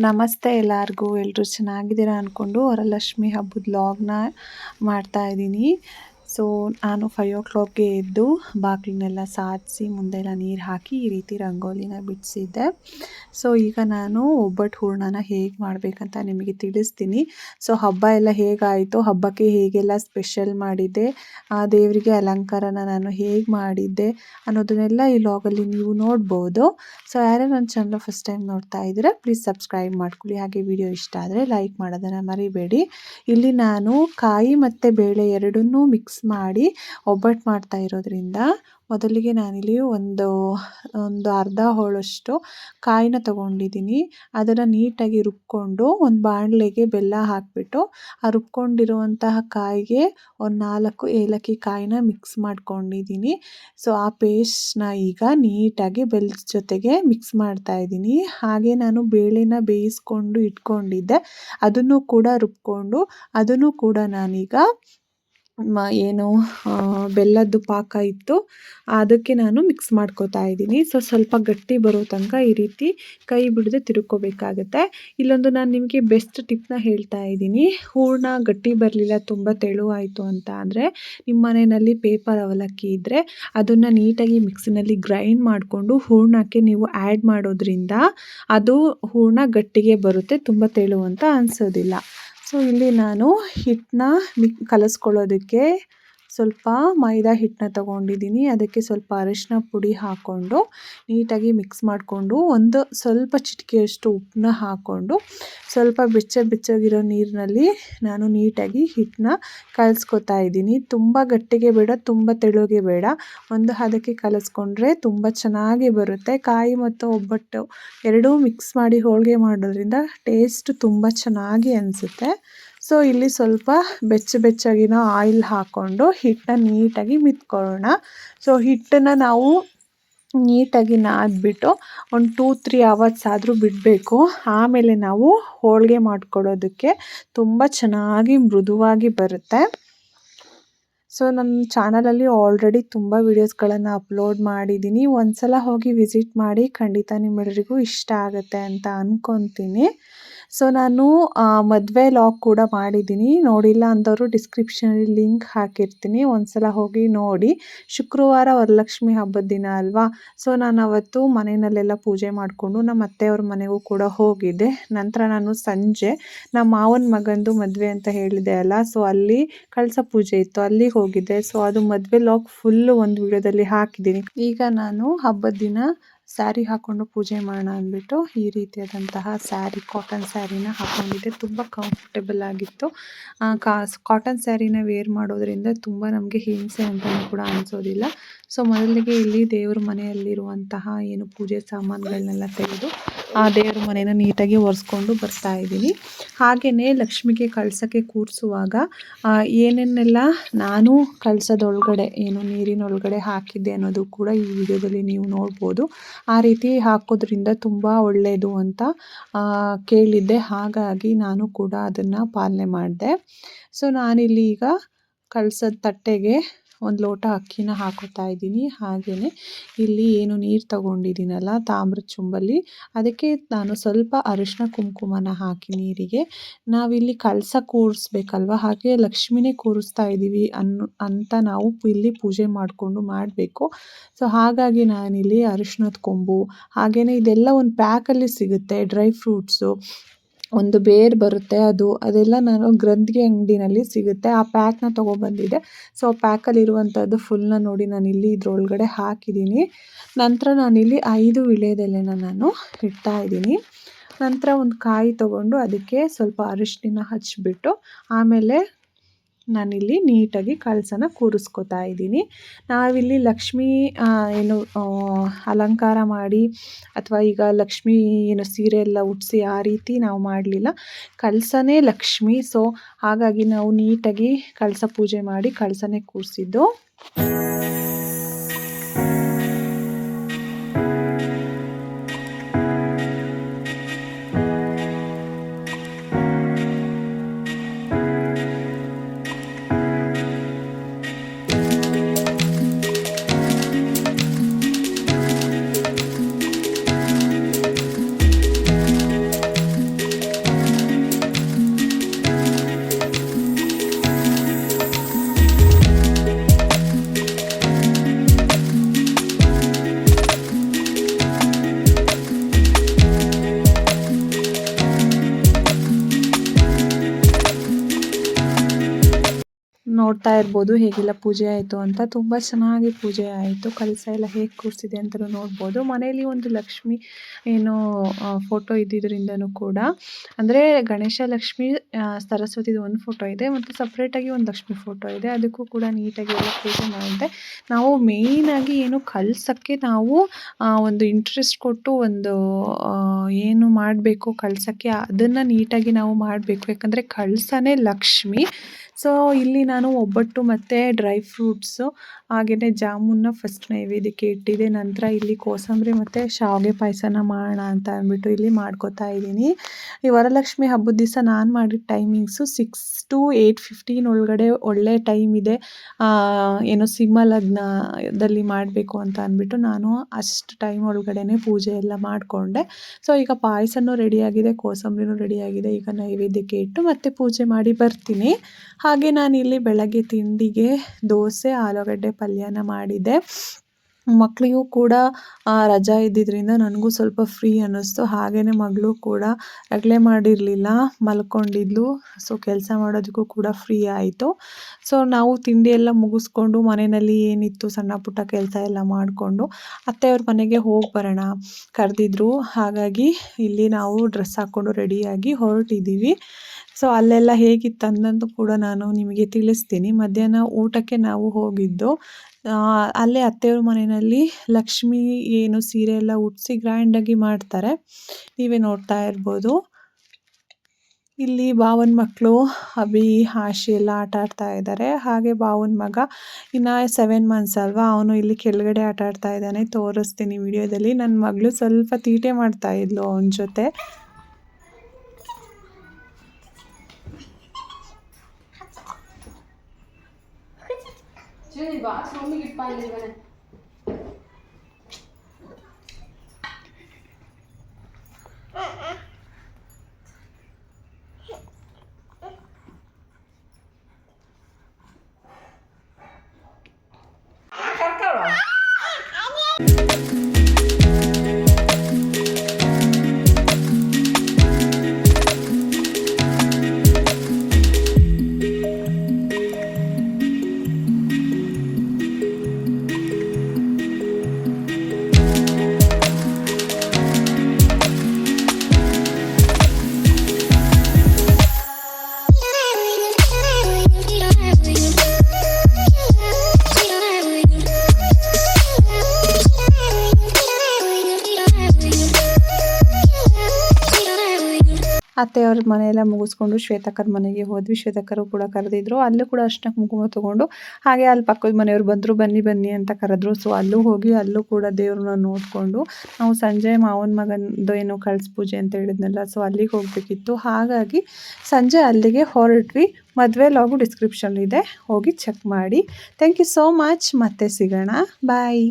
ನಮಸ್ತೆ ಎಲ್ಲರಿಗೂ ಎಲ್ಲರೂ ಚೆನ್ನಾಗಿದ್ದೀರಾ ಅಂದ್ಕೊಂಡು ವರಲಕ್ಷ್ಮಿ ಹಬ್ಬದ ವ್ಲಾಗ್ನ ಮಾಡ್ತಾ ಇದ್ದೀನಿ. ಸೊ ನಾನು ಫೈವ್ ಓ ಕ್ಲಾಕ್ಗೆ ಎದ್ದು ಬಾಗಿಲನ್ನೆಲ್ಲ ಸಾಧಿಸಿ ಮುಂದೆಲ್ಲ ನೀರು ಹಾಕಿ ಈ ರೀತಿ ರಂಗೋಲಿನ ಬಿಡಿಸಿದ್ದೆ. ಸೊ ಈಗ ನಾನು ಒಬ್ಬಟ್ಟು ಹೂರ್ಣನ ಹೇಗೆ ಮಾಡಬೇಕಂತ ನಿಮಗೆ ತಿಳಿಸ್ತೀನಿ. ಸೊ ಹಬ್ಬ ಎಲ್ಲ ಹೇಗಾಯಿತು, ಹಬ್ಬಕ್ಕೆ ಹೇಗೆಲ್ಲ ಸ್ಪೆಷಲ್ ಮಾಡಿದ್ದೆ, ಆ ದೇವರಿಗೆ ಅಲಂಕಾರನ ನಾನು ಹೇಗೆ ಮಾಡಿದ್ದೆ ಅನ್ನೋದನ್ನೆಲ್ಲ ಈ ಲಾಗಲ್ಲಿ ನೀವು ನೋಡ್ಬೋದು. ಸೊ ಯಾರೇ ನನ್ನ ಚಾನಲ್ ಫಸ್ಟ್ ಟೈಮ್ ನೋಡ್ತಾ ಇದ್ದರೆ ಪ್ಲೀಸ್ ಸಬ್ಸ್ಕ್ರೈಬ್ ಮಾಡ್ಕೊಳ್ಳಿ. ಹಾಗೆ ವಿಡಿಯೋ ಇಷ್ಟ ಆದರೆ ಲೈಕ್ ಮಾಡೋದನ್ನು ಮರಿಬೇಡಿ. ಇಲ್ಲಿ ನಾನು ಕಾಯಿ ಮತ್ತು ಬೇಳೆ ಎರಡನ್ನೂ ಮಿಕ್ಸ್ ಮಾಡಿ ಒಬ್ಬಟ್ಟು ಮಾಡ್ತಾ ಇರೋದ್ರಿಂದ ಮೊದಲಿಗೆ ನಾನಿಲ್ಲಿ ಒಂದು ಒಂದು ಅರ್ಧ ಹೋಳಷ್ಟು ಕಾಯಿನ ತಗೊಂಡಿದ್ದೀನಿ. ಅದನ್ನು ನೀಟಾಗಿ ರುಬ್ಕೊಂಡು ಒಂದು ಬಾಣಲೆಗೆ ಬೆಲ್ಲ ಹಾಕಿಬಿಟ್ಟು ಆ ರುಬ್ಕೊಂಡಿರುವಂತಹ ಕಾಯಿಗೆ ಒಂದು ನಾಲ್ಕು ಏಲಕ್ಕಿ ಕಾಯಿನ ಮಿಕ್ಸ್ ಮಾಡ್ಕೊಂಡಿದ್ದೀನಿ. ಸೊ ಆ ಪೇಸ್ಟ್ನ ಈಗ ನೀಟಾಗಿ ಬೆಲ್ಲದ ಜೊತೆಗೆ ಮಿಕ್ಸ್ ಮಾಡ್ತಾ ಇದ್ದೀನಿ. ಹಾಗೆ ನಾನು ಬೇಳೆನ ಬೇಯಿಸ್ಕೊಂಡು ಇಟ್ಕೊಂಡಿದ್ದೆ. ಅದನ್ನು ಕೂಡ ರುಬ್ಕೊಂಡು, ಅದನ್ನು ಕೂಡ ನಾನೀಗ ಏನು ಬೆಲ್ಲದ್ದು ಪಾಕ ಇತ್ತು. ಅದಕ್ಕೆ ನಾನು ಮಿಕ್ಸ್ ಮಾಡ್ಕೋತಾ ಇದ್ದೀನಿ. ಸೊ ಸ್ವಲ್ಪ ಗಟ್ಟಿ ಬರೋ ತನಕ ಈ ರೀತಿ ಕೈ ಬಿಡದೆ ತಿರುಕೋಬೇಕಾಗತ್ತೆ. ಇಲ್ಲೊಂದು ನಾನು ನಿಮಗೆ ಬೆಸ್ಟ್ ಟಿಪ್ನ ಹೇಳ್ತಾ ಇದ್ದೀನಿ. ಹೂರ್ಣ ಗಟ್ಟಿ ಬರಲಿಲ್ಲ, ತುಂಬ ತೆಳುವಾಯಿತು ಅಂತ ಅಂದರೆ ನಿಮ್ಮ ಮನೆಯಲ್ಲಿ ಪೇಪರ್ ಅವಲಕ್ಕಿ ಇದ್ದರೆ ಅದನ್ನು ನೀಟಾಗಿ ಮಿಕ್ಸಿನಲ್ಲಿ ಗ್ರೈಂಡ್ ಮಾಡಿಕೊಂಡು ಹೂರ್ಣಕ್ಕೆ ನೀವು ಆ್ಯಡ್ ಮಾಡೋದ್ರಿಂದ ಅದು ಹೂರ್ಣ ಗಟ್ಟಿಗೆ ಬರುತ್ತೆ, ತುಂಬ ತೆಳು ಅಂತ ಅನಿಸೋದಿಲ್ಲ. ಸೊ ಇಲ್ಲಿ ನಾನು ಹಿಟ್ಟನ್ನ ಮಿಕ್ ಕಲಸ್ಕೊಳ್ಳೋದಕ್ಕೆ ಸ್ವಲ್ಪ ಮೈದಾ ಹಿಟ್ಟನ್ನ ತಗೊಂಡಿದ್ದೀನಿ. ಅದಕ್ಕೆ ಸ್ವಲ್ಪ ಅರಿಶಿನ ಪುಡಿ ಹಾಕ್ಕೊಂಡು ನೀಟಾಗಿ ಮಿಕ್ಸ್ ಮಾಡಿಕೊಂಡು ಒಂದು ಸ್ವಲ್ಪ ಚಿಟಿಕೆಯಷ್ಟು ಉಪ್ಪನ್ನ ಹಾಕ್ಕೊಂಡು ಸ್ವಲ್ಪ ಬೆಚ್ಚ ಬೆಚ್ಚಗಿರೋ ನೀರಿನಲ್ಲಿ ನಾನು ನೀಟಾಗಿ ಹಿಟ್ಟನ್ನ ಕಲಸ್ಕೊತಾ ಇದ್ದೀನಿ. ತುಂಬ ಗಟ್ಟಿಗೆ ಬೇಡ, ತುಂಬ ತೆಳುಗೆ ಬೇಡ. ಒಂದು ಹದಕ್ಕೆ ಕಲಸ್ಕೊಂಡ್ರೆ ತುಂಬ ಚೆನ್ನಾಗಿ ಬರುತ್ತೆ. ಕಾಯಿ ಮತ್ತು ಒಬ್ಬಟ್ಟು ಎರಡೂ ಮಿಕ್ಸ್ ಮಾಡಿ ಹೋಳಿಗೆ ಮಾಡೋದ್ರಿಂದ ಟೇಸ್ಟ್ ತುಂಬ ಚೆನ್ನಾಗಿ ಅನಿಸುತ್ತೆ. ಸೊ ಇಲ್ಲಿ ಸ್ವಲ್ಪ ಬೆಚ್ಚ ಬೆಚ್ಚಗಿನ ಆಯಿಲ್ ಹಾಕ್ಕೊಂಡು ಹಿಟ್ಟನ್ನ ನೀಟಾಗಿ ಮಿತ್ಕೊಳ್ಳೋಣ. ಸೊ ಹಿಟ್ಟನ್ನು ನಾವು ನೀಟಾಗಿ ನಾದ್ಬಿಟ್ಟು ಒಂದು ಟೂ ತ್ರೀ ಅವರ್ಸ್ ಆದರೂ ಬಿಡಬೇಕು. ಆಮೇಲೆ ನಾವು ಹೋಳಿಗೆ ಮಾಡ್ಕೊಳ್ಳೋದಕ್ಕೆ ತುಂಬ ಚೆನ್ನಾಗಿ ಮೃದುವಾಗಿ ಬರುತ್ತೆ. ಸೊ ನನ್ನ ಚಾನಲಲ್ಲಿ ಆಲ್ರೆಡಿ ತುಂಬ ವೀಡಿಯೋಸ್ಗಳನ್ನು ಅಪ್ಲೋಡ್ ಮಾಡಿದ್ದೀನಿ. ಒಂದು ಸಲ ಹೋಗಿ ವಿಸಿಟ್ ಮಾಡಿ ಖಂಡಿತ ನಿಮ್ಮೆಲ್ಲರಿಗೂ ಇಷ್ಟ ಆಗುತ್ತೆ ಅಂತ ಅಂದ್ಕೊತೀನಿ ಸೊ ನಾನು ಮದುವೆ ಲಾಗ್ ಕೂಡ ಮಾಡಿದ್ದೀನಿ. ನೋಡಿಲ್ಲ ಅಂದವರು ಡಿಸ್ಕ್ರಿಪ್ಷನಲ್ಲಿ ಲಿಂಕ್ ಹಾಕಿರ್ತೀನಿ. ಒಂದ್ಸಲ ಹೋಗಿ ನೋಡಿ. ಶುಕ್ರವಾರ ವರಲಕ್ಷ್ಮಿ ಹಬ್ಬದ ದಿನ ಅಲ್ವಾ? ಸೊ ನಾನು ಅವತ್ತು ಮನೆಯಲ್ಲೆಲ್ಲ ಪೂಜೆ ಮಾಡಿಕೊಂಡು ನಮ್ಮ ಅತ್ತೆಯವ್ರ ಮನೆಗೂ ಕೂಡ ಹೋಗಿದ್ದೆ. ನಂತರ ನಾನು ಸಂಜೆ ನಮ್ಮ ಮಾವನ ಮಗಂದು ಮದುವೆ ಅಂತ ಹೇಳಿದೆ ಅಲ್ಲ? ಸೊ ಅಲ್ಲಿ ಕಳಸ ಪೂಜೆ ಇತ್ತು. ಅಲ್ಲಿಗೆ ಹೋಗಿದ್ದೆ. ಸೊ ಅದು ಮದುವೆ ಲಾಗ್ ಫುಲ್ಲು ಒಂದು ವಿಡಿಯೋದಲ್ಲಿ ಹಾಕಿದ್ದೀನಿ. ಈಗ ನಾನು ಹಬ್ಬದ ದಿನ ಸ್ಯಾರಿ ಹಾಕೊಂಡು ಪೂಜೆ ಮಾಡೋಣ ಅಂದ್ಬಿಟ್ಟು ಈ ರೀತಿಯಾದಂತಹ ಸ್ಯಾರಿ ಕಾಟನ್ ಸ್ಯಾರಿನ ಹಾಕೊಂಡಿದ್ದೆ. ತುಂಬ ಕಂಫರ್ಟೇಬಲ್ ಆಗಿತ್ತು. ಕಾಟನ್ ಸ್ಯಾರಿನ ವೇರ್ ಮಾಡೋದ್ರಿಂದ ತುಂಬ ನಮಗೆ ಹಿಂಸೆ ಅಂತಲೂ ಕೂಡ ಅನಿಸೋದಿಲ್ಲ. ಸೊ ಮೊದಲಿಗೆ ಇಲ್ಲಿ ದೇವ್ರ ಮನೆಯಲ್ಲಿರುವಂತಹ ಏನು ಪೂಜೆ ಸಾಮಾನುಗಳನ್ನೆಲ್ಲ ತೆಗೆದು ಆ ದೇವ್ರ ಮನೇನ ನೀಟಾಗಿ ಒರೆಸ್ಕೊಂಡು ಬರ್ತಾ ಇದ್ದೀನಿ. ಹಾಗೆಯೇ ಲಕ್ಷ್ಮಿಗೆ ಕಳ್ಸೋಕ್ಕೆ ಕೂರಿಸುವಾಗ ಏನೇನೆಲ್ಲ ನಾನು ಕಳ್ಸೋದೊಳಗಡೆ, ಏನು ನೀರಿನೊಳಗಡೆ ಹಾಕಿದ್ದೆ ಅನ್ನೋದು ಕೂಡ ಈ ವಿಡಿಯೋದಲ್ಲಿ ನೀವು ನೋಡ್ಬೋದು. ಆ ರೀತಿ ಹಾಕೋದ್ರಿಂದ ತುಂಬ ಒಳ್ಳೆಯದು ಅಂತ ಕೇಳಿದ್ದೆ. ಹಾಗಾಗಿ ನಾನು ಕೂಡ ಅದನ್ನು ಪಾಲನೆ ಮಾಡಿದೆ. ಸೊ, ನಾನಿಲ್ಲಿ ಈಗ ಕಳಸದ ತಟ್ಟೆಗೆ ಒಂದು ಲೋಟ ಅಕ್ಕಿನ ಹಾಕೋತಾ ಇದ್ದೀನಿ. ಹಾಗೆಯೇ ಇಲ್ಲಿ ಏನು ನೀರು ತಗೊಂಡಿದ್ದೀನಲ್ಲ ತಾಮ್ರದ ಚುಂಬಲ್ಲಿ ಅದಕ್ಕೆ ನಾನು ಸ್ವಲ್ಪ ಅರಿಶಿನ ಕುಂಕುಮನ ಹಾಕಿ ನೀರಿಗೆ. ನಾವಿಲ್ಲಿ ಕಳಸ ಕೂರಿಸ್ಬೇಕಲ್ವ? ಹಾಗೆ ಲಕ್ಷ್ಮಿನೇ ಕೂರಿಸ್ತಾ ಇದ್ದೀವಿ ಅನ್ನು, ಅಂತ ನಾವು ಇಲ್ಲಿ ಪೂಜೆ ಮಾಡಿಕೊಂಡು ಮಾಡಬೇಕು. ಸೊ, ಹಾಗಾಗಿ ನಾನಿಲ್ಲಿ ಅರಿಶಿನದ ಕೊಂಬು ಹಾಗೆಯೇ ಇದೆಲ್ಲ ಒಂದು ಪ್ಯಾಕಲ್ಲಿ ಸಿಗುತ್ತೆ ಡ್ರೈ ಫ್ರೂಟ್ಸು ಒಂದು ಬೇರು ಬರುತ್ತೆ, ಅದು, ಅದೆಲ್ಲ ನಾನು ಗ್ರಂಥಿಗೆ ಅಂಗಡಿನಲ್ಲಿ ಸಿಗುತ್ತೆ. ಆ ಪ್ಯಾಕ್ನ ತೊಗೊಬಂದಿದ್ದೆ. ಸೊ, ಪ್ಯಾಕಲ್ಲಿರುವಂಥದ್ದು ಫುಲ್ನ ನೋಡಿ ನಾನು ಇಲ್ಲಿ ಇದ್ರೊಳಗಡೆ ಹಾಕಿದ್ದೀನಿ. ನಂತರ ನಾನಿಲ್ಲಿ ಐದು ವೀಳ್ಯದೆಲೆನ ನಾನು ಇಡ್ತಾ ಇದ್ದೀನಿ. ನಂತರ ಒಂದು ಕಾಯಿ ತೊಗೊಂಡು ಅದಕ್ಕೆ ಸ್ವಲ್ಪ ಅರಿಶಿನ ಹಚ್ಚಿಬಿಟ್ಟು ಆಮೇಲೆ ನಾನಿಲ್ಲಿ ನೀಟಾಗಿ ಕಳಸನ ಕೂರಿಸ್ಕೊತಾ ಇದ್ದೀನಿ. ನಾವಿಲ್ಲಿ ಲಕ್ಷ್ಮೀ ಏನು ಅಲಂಕಾರ ಮಾಡಿ ಅಥವಾ ಈಗ ಲಕ್ಷ್ಮೀ ಏನು ಸೀರೆ ಎಲ್ಲ ಉಟ್ಸಿ ಆ ರೀತಿ ನಾವು ಮಾಡಲಿಲ್ಲ. ಕಳಸನೇ ಲಕ್ಷ್ಮಿ. ಸೊ ಹಾಗಾಗಿ ನಾವು ನೀಟಾಗಿ ಕಳಸ ಪೂಜೆ ಮಾಡಿ ಕಳಸನೇ ಕೂರಿಸಿದ್ದು. ನೋಡ್ತಾ ಇರ್ಬೋದು, ಹೇಗೆಲ್ಲ ಪೂಜೆ ಆಯಿತು ಅಂತ. ತುಂಬ ಚೆನ್ನಾಗಿ ಪೂಜೆ ಆಯಿತು. ಕಳಸ ಎಲ್ಲ ಹೇಗೆ ಕೂರಿಸಿದೆ ಅಂತಲೂ ನೋಡ್ಬೋದು. ಮನೆಯಲ್ಲಿ ಒಂದು ಲಕ್ಷ್ಮಿ ಏನು ಫೋಟೋ ಇದ್ದಿದ್ದರಿಂದನೂ ಕೂಡ. ಅಂದರೆ ಗಣೇಶ, ಲಕ್ಷ್ಮಿ ಸರಸ್ವತಿದು ಒಂದು ಫೋಟೋ ಇದೆ ಮತ್ತು ಸಪ್ರೇಟಾಗಿ ಒಂದು ಲಕ್ಷ್ಮಿ ಫೋಟೋ ಇದೆ. ಅದಕ್ಕೂ ಕೂಡ ನೀಟಾಗಿ ಎಲ್ಲ ಪೂಜೆ ಮಾಡಿದೆ ನಾವು ಮೇಯ್ನಾಗಿ ಏನು ಕಲಸಕ್ಕೆ ನಾವು ಒಂದು ಇಂಟ್ರೆಸ್ಟ್ ಕೊಟ್ಟು ಒಂದು ಏನು ಮಾಡಬೇಕು ಕಳ್ಸಕ್ಕೆ, ಅದನ್ನು ನೀಟಾಗಿ ನಾವು ಮಾಡಬೇಕು. ಯಾಕಂದರೆ ಕಳಸನೇ ಲಕ್ಷ್ಮಿ. ಸೊ ಇಲ್ಲಿ ನಾನು ಒಬ್ಬಟ್ಟು ಮತ್ತು ಡ್ರೈ ಫ್ರೂಟ್ಸು ಹಾಗೆಯೇ ಜಾಮೂನ್ನ ಫಸ್ಟ್ ನೈವೇದ್ಯಕ್ಕೆ ಇಟ್ಟಿದ್ದೆ ನಂತರ ಇಲ್ಲಿ ಕೋಸಂಬರಿ ಮತ್ತು ಶಾವಿಗೆ ಪಾಯಸನ ಮಾಡೋಣ ಅಂತ ಅಂದ್ಬಿಟ್ಟು ಇಲ್ಲಿ ಮಾಡ್ಕೋತಾ ಇದ್ದೀನಿ. ಈ ವರಲಕ್ಷ್ಮಿ ಹಬ್ಬದ ದಿವಸ ನಾನು ಮಾಡಿದ timings six to eight fifteen ಒಳಗಡೆ ಒಳ್ಳೆ ಟೈಮ್ ಇದೆ. ಏನೋ ಸಿಂಹ ಲಗ್ನದಲ್ಲಿ ಮಾಡಬೇಕು ಅಂತ ಅಂದ್ಬಿಟ್ಟು ನಾನು ಅಷ್ಟು ಟೈಮ್ ಒಳಗಡೆ ಪೂಜೆ ಎಲ್ಲ ಮಾಡಿಕೊಂಡೆ. ಸೊ ಈಗ ಪಾಯಸನೂ ರೆಡಿಯಾಗಿದೆ ಕೋಸಂಬರಿನೂ ರೆಡಿಯಾಗಿದೆ ಈಗ ನೈವೇದ್ಯಕ್ಕೆ ಇಟ್ಟು ಮತ್ತೆ ಪೂಜೆ ಮಾಡಿ ಬರ್ತೀನಿ. ಹಾಗೆ ನಾನಿಲ್ಲಿ ಬೆಳಗ್ಗೆ ತಿಂಡಿಗೆ ದೋಸೆ ಆಲೂಗಡ್ಡೆ ಪಲ್ಯನ ಮಾಡಿದ್ದೆ ಮಕ್ಕಳಿಗೂ ಕೂಡ ರಜಾ ಇದ್ದಿದ್ದರಿಂದ ನನಗೂ ಸ್ವಲ್ಪ ಫ್ರೀ ಅನ್ನಿಸ್ತು. ಹಾಗೆಯೇ ಮಗಳು ಕೂಡ ರಗಳೆ ಮಾಡಿರಲಿಲ್ಲ, ಮಲ್ಕೊಂಡಿದ್ಲು. ಸೊ ಕೆಲಸ ಮಾಡೋದಕ್ಕೂ ಕೂಡ ಫ್ರೀ ಆಯಿತು. ಸೊ ನಾವು ತಿಂಡಿ ಎಲ್ಲ ಮುಗಿಸ್ಕೊಂಡು ಮನೆಯಲ್ಲಿ ಏನಿತ್ತು ಸಣ್ಣ ಪುಟ್ಟ ಕೆಲಸ ಎಲ್ಲ ಮಾಡಿಕೊಂಡು ಅತ್ತೆಯವ್ರ ಮನೆಗೆ ಹೋಗಿ ಬರೋಣ ಕರೆದಿದ್ರು. ಹಾಗಾಗಿ ಇಲ್ಲಿ ನಾವು ಡ್ರೆಸ್ ಹಾಕ್ಕೊಂಡು ರೆಡಿಯಾಗಿ ಹೊರಟಿದ್ದೀವಿ ಸೊ ಅಲ್ಲೆಲ್ಲ ಹೇಗಿತ್ತು ಅನ್ನೋದು ಕೂಡ ನಾನು ನಿಮಗೆ ತಿಳಿಸ್ತೀನಿ. ಮಧ್ಯಾಹ್ನ ಊಟಕ್ಕೆ ನಾವು ಹೋಗಿದ್ದು ಅಲ್ಲೇ ಅತ್ತೆಯವ್ರ ಮನೆಯಲ್ಲಿ ಲಕ್ಷ್ಮಿ ಏನು ಸೀರೆ ಎಲ್ಲ ಉಡಿಸಿ ಗ್ರ್ಯಾಂಡಾಗಿ ಮಾಡ್ತಾರೆ. ನೀವೇ ನೋಡ್ತಾ ಇರ್ಬೋದು. ಇಲ್ಲಿ ಬಾವನ ಮಕ್ಕಳು ಅಭಿ, ಆಶಿ ಎಲ್ಲ ಆಟ ಆಡ್ತಾ ಇದ್ದಾರೆ. ಹಾಗೆ ಬಾವನ ಮಗ ಇನ್ನು ಸೆವೆನ್ ಮಂತ್ಸ್ ಅಲ್ವಾ, ಅವನು ಇಲ್ಲಿ ಕೆಳಗಡೆ ಆಟ ಆಡ್ತಾ ಇದ್ದಾನೆ. ತೋರಿಸ್ತೀನಿ ವಿಡಿಯೋದಲ್ಲಿ. ನನ್ನ ಮಗಳು ಸ್ವಲ್ಪ ತೀಟೆ ಮಾಡ್ತಾ ಇದ್ಲು ಅವನ ಜೊತೆ. श्रीनिवास मम्मी गिफ्ट पानी ಅತ್ತೆಯವ್ರ ಮನೆಯೆಲ್ಲ ಮುಗಿಸ್ಕೊಂಡು ಶ್ವೇತಕ್ಕರ ಮನೆಗೆ ಹೋದ್ವಿ. ಶ್ವೇತಕ್ಕರು ಕೂಡ ಕರೆದಿದ್ರು. ಅಲ್ಲೂ ಕೂಡ ಅಷ್ಟಕ್ಕೆ ಕುಂಕುಮ ತೊಗೊಂಡು, ಹಾಗೆ ಅಲ್ಲಿ ಪಕ್ಕದ ಮನೆಯವ್ರು ಬಂದರು, ಬನ್ನಿ ಬನ್ನಿ ಅಂತ ಕರೆದ್ರು. ಸೊ ಅಲ್ಲೂ ಹೋಗಿ, ಅಲ್ಲೂ ಕೂಡ ದೇವ್ರನ್ನ ನೋಡಿಕೊಂಡು ನಾವು ಸಂಜೆ ಮಾವನ ಮಗನದು ಏನು ಕಳ್ಸ ಪೂಜೆ ಅಂತ ಹೇಳಿದ್ನಲ್ಲ ಸೊ ಅಲ್ಲಿಗೆ ಹೋಗಬೇಕಿತ್ತು. ಹಾಗಾಗಿ ಸಂಜೆ ಅಲ್ಲಿಗೆ ಹೊರಟ್ವಿ. ಮದುವೆ ಲಾಗು ಡಿಸ್ಕ್ರಿಪ್ಷನ್ ಇದೆ. ಹೋಗಿ ಚೆಕ್ ಮಾಡಿ. ಥ್ಯಾಂಕ್ ಯು ಸೋ ಮಚ್ ಮತ್ತೆ ಸಿಗೋಣ. ಬಾಯ್